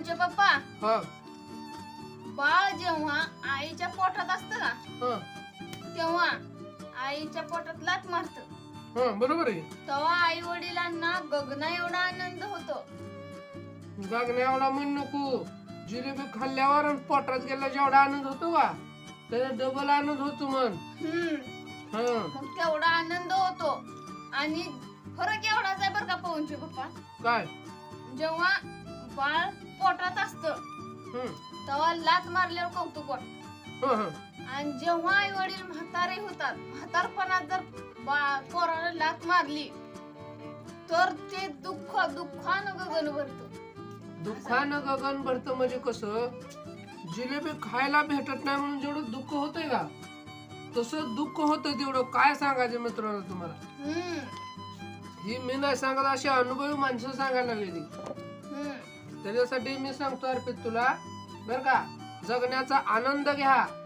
पवनचे पप्पा? हा. बाळ जेव्हा आईच्या पोटात असत ना हा. तेव्हा आईच्या पोटात लात मारत. हा बरोबर आहे. तेव्हा आई वडिलांना गगना एवढा आनंद होतो. गगण्या एवढा म्हण नको. जिलेबी खाल्ल्यावर आणि पोटात गेला जेवढा आनंद होतो का त्याचा डबल आनंद होतो मन हम्म. हा. मग तेवढा आनंद होतो. आणि फरक एवढाच आहे बरं का पवनचे पप्पा. काय? जेव्हा बाळ पोटात असत. तेव्हा लात मारल्यावर कौतुक वाटत. आणि जेव्हा आई वडील म्हातारे होतात म्हातारपणात जर बा- पोराला लात मारली तर ते दुःख दुःखानं गगन भरत. दुःखानं गगन भरतं म्हणजे कसं? जिलेबी खायला भेटत नाही म्हणून जेवढं दुःख होतंय का? तसं दुःख होतं तेवढं. काय सांगायचं मित्रांनो तुम्हाला? हम्म. ही मी नाही सांगत अशी अनुभवी माणसं सांगायला लागली हम्म त्याच्यासाठी मी सांगतो अर्पित तुला बर का? जगण्याचा आनंद घ्या.